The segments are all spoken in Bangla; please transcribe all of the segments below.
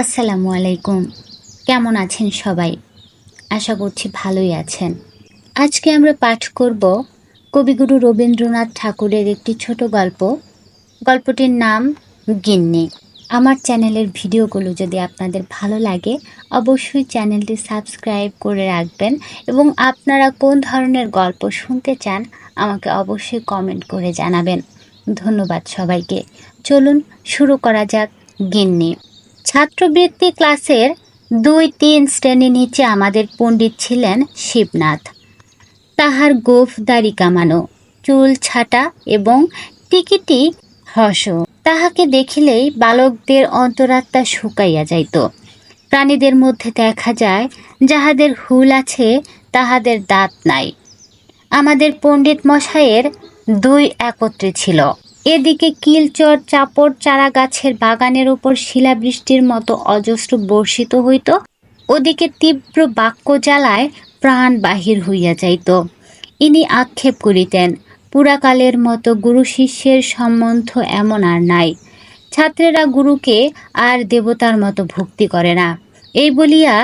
আসসালামু আলাইকুম। কেমন আছেন সবাই? আশা করছি ভালোই আছেন। আজকে আমরা পাঠ করব কবিগুরু রবীন্দ্রনাথ ঠাকুরের একটি ছোট গল্প। গল্পটির নাম গিন্নি। আমার চ্যানেলের ভিডিওগুলো যদি আপনাদের ভালো লাগে, অবশ্যই চ্যানেলটি সাবস্ক্রাইব করে রাখবেন এবং আপনারা কোন ধরনের গল্প শুনতে চান, আমাকে অবশ্যই কমেন্ট করে জানাবেন। ধন্যবাদ সবাইকে। চলুন শুরু করা যাক গিন্নি। ছাত্রবৃত্তি ক্লাসের দুই তিন শ্রেণি নিচে আমাদের পণ্ডিত ছিলেন শিবনাথ। তাহার গোফ দাড়ি কামানো, চুল ছাটা এবং টিকিটি হস। তাহাকে দেখিলেই বালকদের অন্তরাত্মা শুকাইয়া যাইত। প্রাণীদের মধ্যে দেখা যায়, যাহাদের হুল আছে, তাহাদের দাঁত নাই। আমাদের পণ্ডিত মশাইয়ের দুই একত্রে ছিল। এদিকে কিলচর চাপড় চারা গাছের বাগানের উপর শিলাবৃষ্টির মতো অজস্র বর্ষিত হইত, ওদিকে তীব্র বাক্য জ্বালায় প্রাণ বাহির হইয়া যাইত। ইনি আক্ষেপ করিতেন, পুরাকালের মতো গুরু শিষ্যের সম্বন্ধ এমন আর নাই। ছাত্রেরা গুরুকে আর দেবতার মতো ভক্তি করে না। এই বলিয়া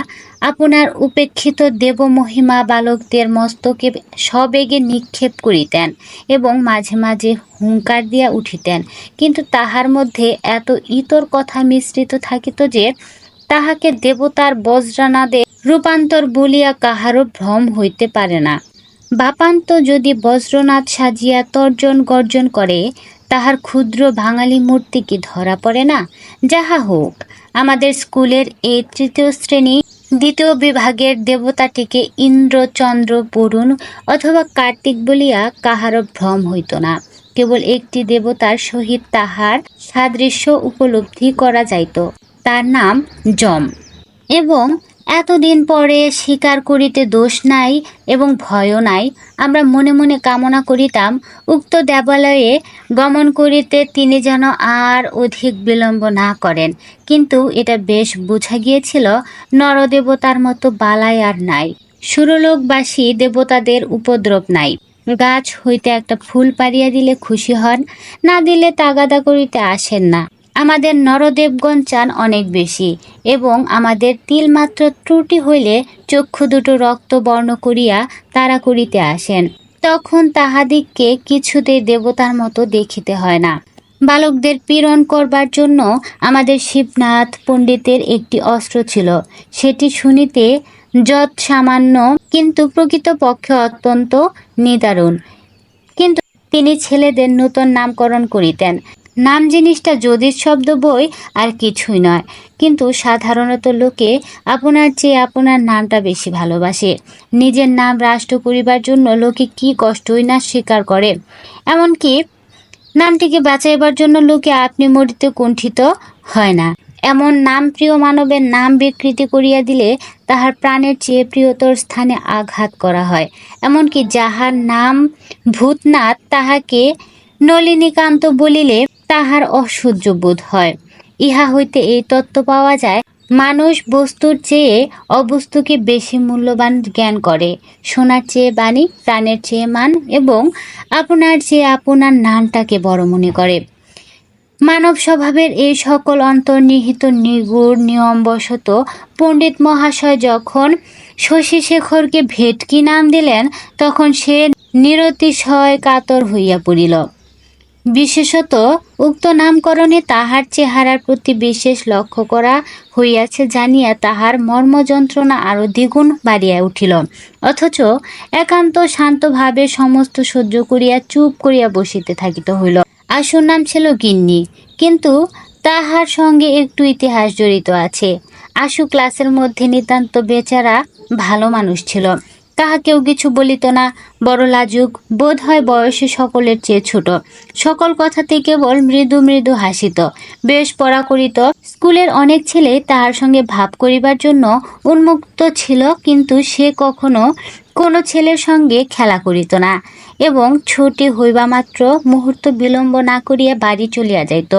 আপনার উপেক্ষিত দেবমহিমা বালকদের মস্তকে সবেগে নিক্ষেপ করিতেন এবং মাঝে মাঝে হুঙ্কার দিয়া উঠিতেন। কিন্তু তাহার মধ্যে এত ইতর কথা মিশ্রিত থাকিত যে, তাহাকে দেবতার বজ্রানাদে রূপান্তর বলিয়া কাহারও ভ্রম হইতে পারে না। বাপান্ত যদি বজ্রনাথ সাজিয়া তর্জন গর্জন করে, তাহার ক্ষুদ্র বাঙালি মূর্তি কি ধরা পড়ে না? যাহা হোক, আমাদের স্কুলের এই তৃতীয় শ্রেণি দ্বিতীয় বিভাগের দেবতাটিকে ইন্দ্র চন্দ্র বরুণ অথবা কার্তিক বলিয়া কাহারও ভ্রম হইত না। কেবল একটি দেবতার সহিত তাহার সাদৃশ্য উপলব্ধি করা যাইত। তার নাম যম। এবং এতদিন পরে স্বীকার করিতে দোষ নাই এবং ভয়ও নাই। আমরা মনে মনে কামনা করিতাম, উক্ত দেবালয়ে গমন করিতে তিনি যেন আর অধিক বিলম্ব না করেন। কিন্তু এটা বেশ বোঝা গিয়েছিল, নরদেবতার মতো বালাই আর নাই। সুরলোকবাসী দেবতাদের উপদ্রব নাই। গাছ হইতে একটা ফুল পাড়িয়া দিলে খুশি হন, না দিলে তাগাদা করিতে আসেন না। আমাদের নরদেবগণ চান অনেক বেশি এবং আমাদের তিলমাত্র ত্রুটি হইলে চক্ষু দুটো রক্ত বর্ণ করিয়া তারা করিতে আসেন। তখন তাহাদিগকে কিছুতেই দেবতার মতো দেখিতে হয় না। বালকদের পীড়ন করবার জন্য আমাদের শিবনাথ পণ্ডিতের একটি অস্ত্র ছিল। সেটি শুনিতে যৎ সামান্য, কিন্তু প্রকৃতপক্ষে অত্যন্ত নিদারুণ। কিন্তু তিনি ছেলেদের নূতন নামকরণ করিতেন। নাম জিনিসটা যদির শব্দ বই আর কিছুই নয়। কিন্তু সাধারণত লোকে আপনার চেয়ে আপনার নামটা বেশি ভালোবাসে। নিজের নাম রাষ্ট্র করিবার জন্য লোকে কি কষ্টই না স্বীকার করে। এমনকি নামটিকে বাঁচাইবার জন্য লোকে আপনি মরিতে কুণ্ঠিত হয় না। এমন নাম প্রিয় মানবের নাম বিকৃতি করিয়া দিলে তাহার প্রাণের চেয়ে প্রিয়তর স্থানে আঘাত করা হয়। এমনকি যাহার নাম ভূতনাথ তাহাকে নলিনীকান্ত বলিলে তাহার অসহ্য বোধ হয়। ইহা হইতে এই তত্ত্ব পাওয়া যায়, মানুষ বস্তুর চেয়ে অবস্তুকে বেশি মূল্যবান জ্ঞান করে। সোনার চেয়ে বাণী, প্রাণের চেয়ে মান এবং আপনার চেয়ে আপনার নামটাকে বড় মনে করে। মানব স্বভাবের এই সকল অন্তর্নিহিত নিগুড়, নিয়মবশত পণ্ডিত মহাশয় যখন শশী শেখরকে ভেটকি নাম দিলেন, তখন সে নিরতিশয় কাতর হইয়া পড়িল। বিশেষত উক্ত নামকরণে তাহার চেহারার প্রতি বিশেষ লক্ষ্য করা হইয়াছে জানিয়া তাহার মর্মযন্ত্রণা আরও দ্বিগুণ বাড়িয়া উঠিল। অথচ একান্ত শান্তভাবে সমস্ত সহ্য করিয়া চুপ করিয়া বসিতে থাকিতে হইল। আসুর নাম ছিল গিন্নি। কিন্তু তাহার সঙ্গে একটু ইতিহাস জড়িত আছে। আশু ক্লাসের মধ্যে নিতান্ত বেচারা ভালো মানুষ ছিল। তাহা কেউ কিছু বলিত না, বড় লাজুক, বোধ হয় বয়সে সকলের চেয়ে ছোট। সকল কথাতে কেবল মৃদু মৃদু হাসিত। বেশ পড়া করিত। স্কুলের অনেক ছেলে তাহার সঙ্গে ভাব করিবার জন্য উন্মুক্ত ছিল, কিন্তু সে কখনো কোনো ছেলের সঙ্গে খেলা করিত না এবং ছুটি হইবা মাত্র মুহূর্ত বিলম্ব না করিয়া বাড়ি চলিয়া যাইত।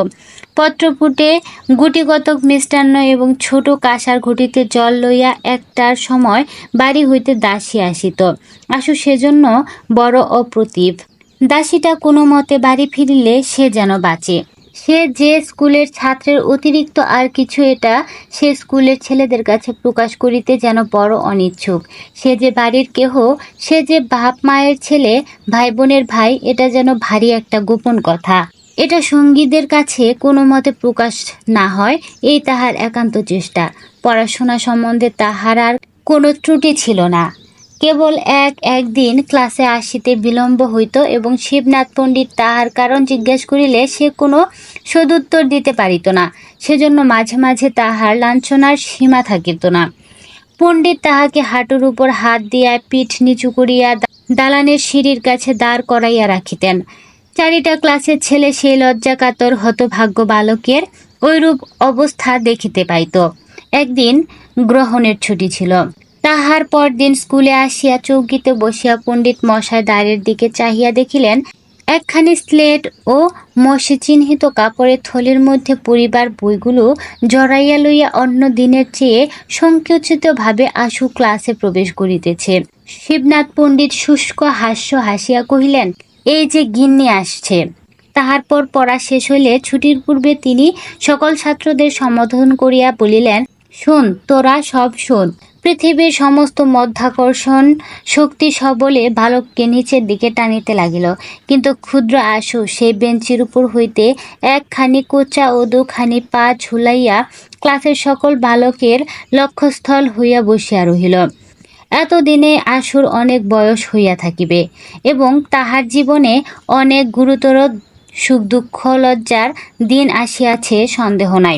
পত্রপুটে গুটিগতক মিষ্টান্ন এবং ছোট কাঁসার ঘটিতে জল লইয়া একটার সময় বাড়ি হইতে দাসী আসিত। আশু সেজন্য বড় অপ্রতিভ। দাসীটা কোনো মতে বাড়ি ফিরিলে সে যেন বাঁচে। সে যে স্কুলের ছাত্রের অতিরিক্ত আর কিছু এটা সে স্কুলের ছেলেদের কাছে প্রকাশ করিতে যেন বড় অনিচ্ছুক। সে যে বাড়ির কেহ, সে যে বাপ মায়ের ছেলে, ভাই বোনের ভাই, এটা যেন ভারী একটা গোপন কথা। এটা সঙ্গীদের কাছে কোনো মতে প্রকাশ না হয়, এই তাহার একান্ত চেষ্টা। পড়াশোনা সম্বন্ধে তাহার আর কোনো ত্রুটি ছিল না। কেবল এক, একদিন ক্লাসে আসিতে বিলম্ব হইত এবং শিবনাথ পণ্ডিত তাহার কারণ জিজ্ঞেস করিলে সে কোনো সদুত্তর দিতে পারিত না। সেজন্য মাঝে মাঝে তাহার লাঞ্ছনার সীমা থাকিত না। পণ্ডিত তাহাকে হাঁটুর উপর হাত দিয়া পিঠ নিচু করিয়া দালানের সিঁড়ির কাছে দাঁড় করাইয়া রাখিতেন। চারিটা ক্লাসের ছেলে সেই লজ্জাকাতর হতভাগ্য বালকের ঐরূপ অবস্থা দেখিতে পাইত। একদিন গ্রহণের ছুটি ছিল। তাহার পরদিন স্কুলে আসিয়া চৌকিতে বসিয়া পণ্ডিত মশাই দ্বারের দিকে চাহিয়া দেখিলেন, একখানি স্লেট ও মসে চিহ্নিত কাপড়ের থলির মধ্যে পরিবার বইগুলো জড়াইয়া লইয়া অন্য দিনের চেয়ে সংকুচিতভাবে আশু ক্লাসে প্রবেশ করিতেছে। শিবনাথ পণ্ডিত শুষ্ক হাস্য হাসিয়া কহিলেন এই যে গিন্নি আসছে। তাহার পর পড়া শেষ হইলে ছুটির পূর্বে তিনি সকল ছাত্রদের সম্বোধন করিয়া বলিলেন, শোন, তোরা সব শোন। পৃথিবীর সমস্ত মধ্যাকর্ষণ শক্তি সবলে বালককে নিচের দিকে টানিতে লাগিল। কিন্তু ক্ষুদ্র আশু সেই বেঞ্চির উপর হইতে একখানি কোচা ও দুখানি পা ঝুলাইয়া ক্লাসের সকল বালকের লক্ষ্যস্থল হইয়া বসিয়া রহিল। এতদিনে আশুর অনেক বয়স হইয়া থাকিবে এবং তাহার জীবনে অনেক গুরুতর সুখ দুঃখ লজ্জার দিন আসিয়াছে, সন্দেহ নাই।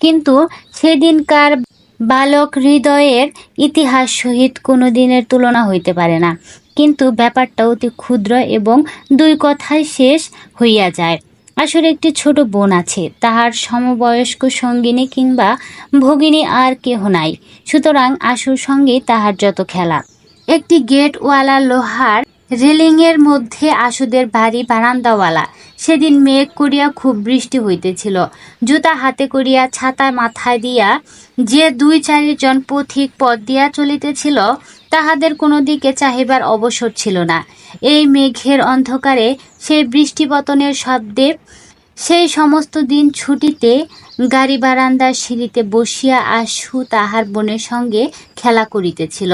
কিন্তু সেদিনকার বালক হৃদয়ের ইতিহাস সহিত কোনো দিনের তুলনা হইতে পারে না। কিন্তু ব্যাপারটা অতি ক্ষুদ্র এবং দুই কথায় শেষ হইয়া যায়। আসলে একটি ছোট বোন আছে। তাহার সমবয়স্ক সঙ্গিনী কিংবা ভগিনী আর কেহ নাই। সুতরাং আশুর সঙ্গে তাহার যত খেলা। একটি গেটওয়ালা লোহার রেলিংয়ের মধ্যে আশুদের বাড়ি বারান্দাওয়ালা। সেদিন মেঘ করিয়া খুব বৃষ্টি হইতেছিল। জুতা হাতে করিয়া ছাতা মাথায় দিয়া যে দুই চারিজন পথিক পথ দিয়া চলিতেছিল তাহাদের কোনো দিকে চাহিবার অবসর ছিল না। এই মেঘের অন্ধকারে সেই বৃষ্টিপতনের শব্দে সেই সমস্ত দিন ছুটিতে গাড়ি বারান্দার সিঁড়িতে বসিয়া আশু তাহার বোনের সঙ্গে খেলা করিতেছিল।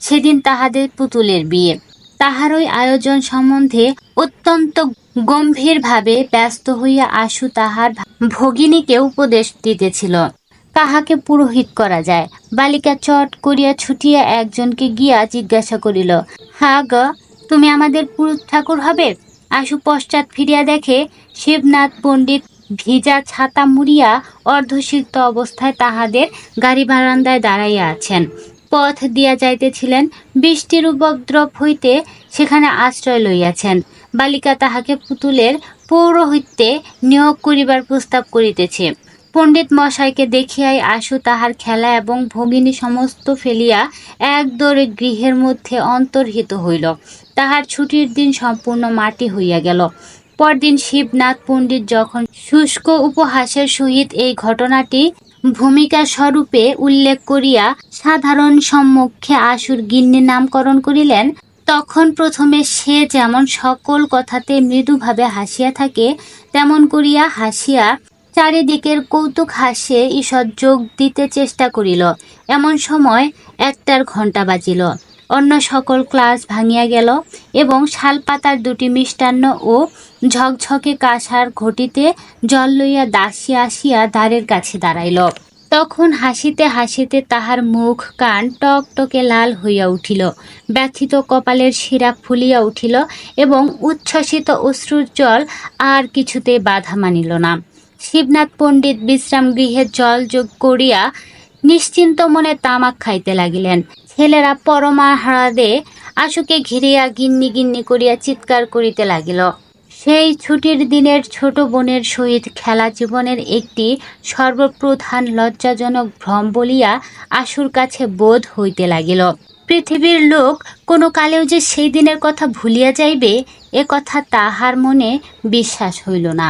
সেদিন তাহাদের পুতুলের বিয়ে। তাহার তাহারই আয়োজন সম্বন্ধে অত্যন্ত গম্ভীরভাবে ব্যস্ত হইয়া আশু তাহার ভগিনীকে উপদেশ দিতেছিল। কাহাকে পুরোহিত করা যায়? বালিকা চট করিয়া ছুটিয়া একজনকে গিয়া জিজ্ঞাসা করিল, হা গ, তুমি আমাদের পুরুষ ঠাকুর হবে? আশু পশ্চাৎ ফিরিয়া দেখে, শিবনাথ পণ্ডিত ভিজা ছাতা মুড়িয়া অর্ধসিক্ত অবস্থায় তাহাদের গাড়ি বারান্দায় দাঁড়াইয়া আছেন। পথ দিয়া যাইতেছিলেন, বৃষ্টির উপদ্রব হইতে সেখানে আশ্রয় লইয়াছেন। বালিকা তাহাকে পুতুলের পৌরোহিত্যে নিয়োগ করিবার প্রস্তাব করিতেছে। পণ্ডিত মশাইকে দেখিয়াই আশু তাহার খেলা এবং ভগিনী সমস্ত ফেলিয়া এক দৌড়ে গৃহের মধ্যে অন্তর্হিত হইল। তাহার ছুটির দিন সম্পূর্ণ মাটি হইয়া গেল। পরদিন শিবনাথ পণ্ডিত যখন শুষ্ক উপহাসের সহিত এই ঘটনাটি ভূমিকা স্বরূপে উল্লেখ করিয়া সাধারণ সম্মুখে আশুর গিন্নি নামকরণ করিলেন, তখন প্রথমে সে যেমন সকল কথাতে মৃদুভাবে হাসিয়া থাকে, তেমন করিয়া হাসিয়া চারিদিকের কৌতুক হাসে ঈষৎ যোগ দিতে চেষ্টা করিল। এমন সময় একটার ঘণ্টা বাজিল। অন্য সকল ক্লাস ভাঙিয়া গেল এবং শালপাতার দুটি মিষ্টান্ন ও ঝকঝকে কাঁসার ঘটিতে জল লইয়া দাসী আসিয়া দ্বারের কাছে দাঁড়াইল। তখন হাসিতে হাসিতে তাহার মুখ, কান টকটকে লাল হইয়া উঠিল। ব্যথিত কপালের শিরা ফুলিয়া উঠিল এবং উচ্ছ্বসিত অশ্রুর জল আর কিছুতে বাধা মানিল না। শিবনাথ পণ্ডিত বিশ্রাম গৃহে জল যোগ করিয়া নিশ্চিন্ত মনে তামাক খাইতে লাগিলেন। ছেলেরা পরমাহারাদে আশুকে ঘিরিয়া গিন্নি গিন্নি করিয়া চিৎকার করিতে লাগিল। সেই ছুটির দিনের ছোট বোনের সহিত খেলা জীবনের একটি সর্বপ্রধান লজ্জাজনক ভ্রম বলিয়া আশুর কাছে বোধ হইতে লাগিল। পৃথিবীর লোক কোনো কালেও যে সেই দিনের কথা ভুলিয়া যাইবে, এ কথা তাহার মনে বিশ্বাস হইল না।